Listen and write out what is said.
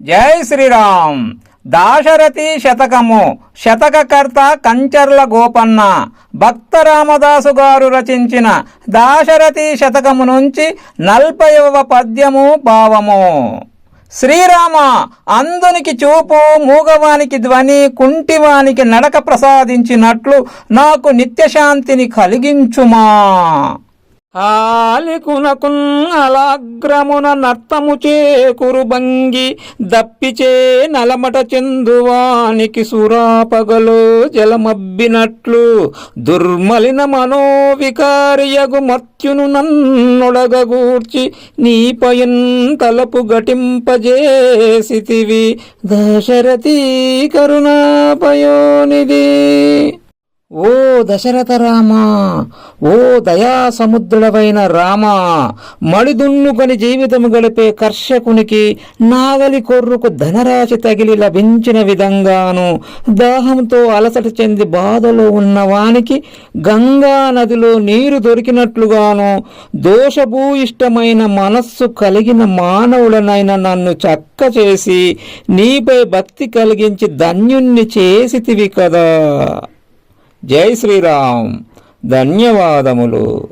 జై శ్రీరామ్ దాశరథి శతకము. శతకకర్త కంచర్ల గోపన్న. భక్త రామదాసు గారు రచించిన దాశరథి శతకము నుంచి నలభైవ పద్యము భావము. శ్రీరామ అందునికి చూపు మూగవానికి ధ్వని కుంటివానికి నడక ప్రసాదించినట్లు నాకు నిత్యశాంతిని కలిగించుమా. ఆలికునకున్నలాగ్రమున నర్తము చేకురు భంగి దప్పిచే నలమట చెందువానికి సురాపగలో జలమబ్బినట్లు దుర్మలిన మనోవికారియగు మర్త్యును నన్నొడగగూర్చి నీపయన్ తలపు గటింపజేసితివి దశరథీ కరుణాపయోనిది ఓ దశరథ రామా ఓ దయా సముద్రుడవైన రామా మడిదున్నుకొని జీవితము గడిపే కర్షకునికి నాగలి కొర్రుకు ధనరాశి తగిలి లభించిన విధంగాను దాహంతో అలసట చెంది బాధలో ఉన్నవానికి గంగా నదిలో నీరు దొరికినట్లుగాను దోషభూయిష్టమైన మనస్సు కలిగిన మానవులనైన నన్ను చక్క చేసి నీపై భక్తి కలిగించి ధన్యుణ్ణి చేసితివి కదా. జై శ్రీరామ్. ధన్యవాదములు.